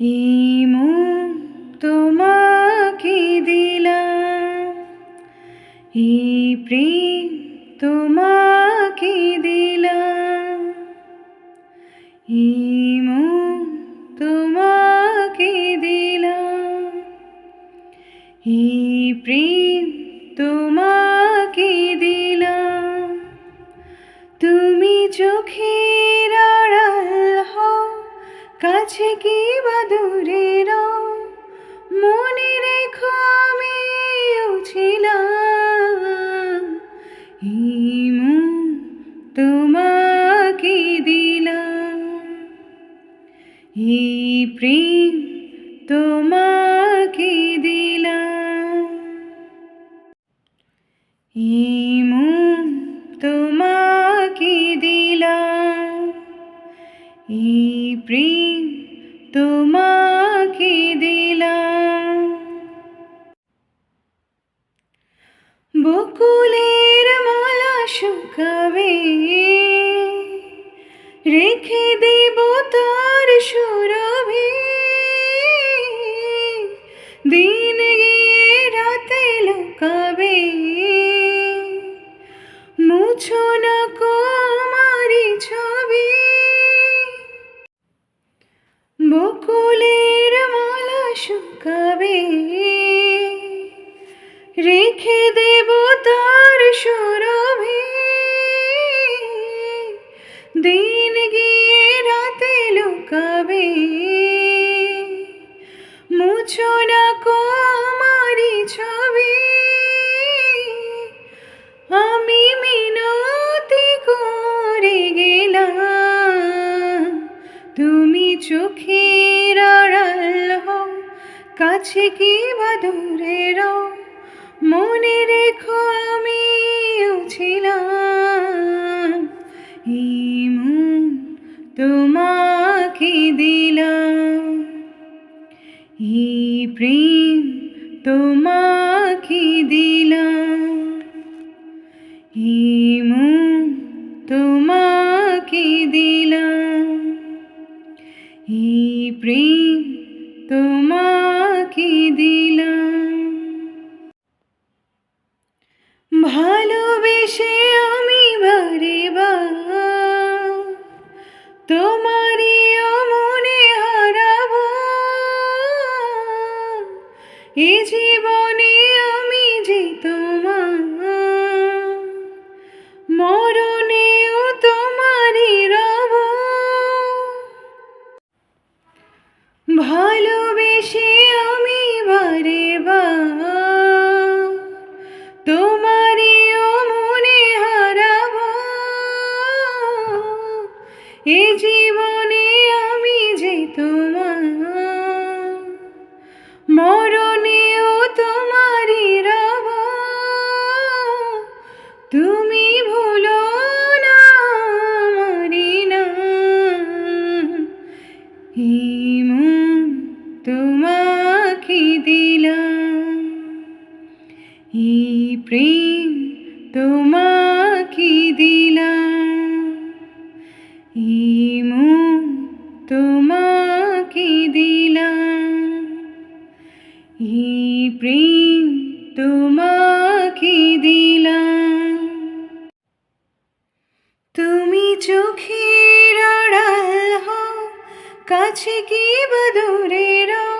এই তোমাকে দিলাম এই প্রেম তোমাকে দিলাম এই তোমাকে দিলাম এই প্রেম তোমাকে দিলাম তুমি হও কাছে কি বা দূরে মনে রেখো আমিও ছিলাম তোমাকে দিলাম। এই প্রেম তোমাকে দিলাম। এই তোমাকে দিলাম। এই প্রেম তোমাকে দিলাম। বকুলের মালা শুকাবে রেখে দেব তার সুরভি। দিন গিয়ে রাতে লুকাবে বকুলের মালা শুকাবে। রেখে দেব তার সুরভি। দিন গিয়ে রাতে লুকাবে। মুছো না কুমারি ছবি। আমি মিনতি করে গেলাম। তুমি হও কাছে কি বা দূরে রও মনে রেখো আমিও ছিলাম তোমাকে দিলাম। এই প্রেম তোমাকে দিলাম। এই মন তোমাকে দিলাম। এই প্রেম জীবনে আমি যে মরণেও তোমারই রব। ভালোবেসে আমি বারে বার, তোমারই মনে হারাবো। এ জীবনে আমি যে তোমার প্রেম তোমাকে দিলাম। এই মন তোমাকে দিলাম। এই প্রেম তোমাকে দিলাম। তুমি চোখের আড়াল হও, কাছে কি বা দূরে রও,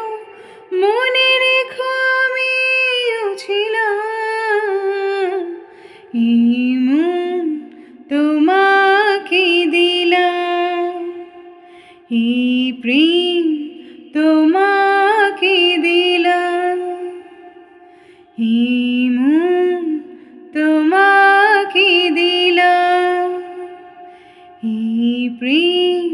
মনে রেখো আমিও ছিলাম এই মন তোমাকে দিলাম। এই প্রেম তোমাকে দিলাম। এই মন তোমাকে দিলাম। এই প্রেম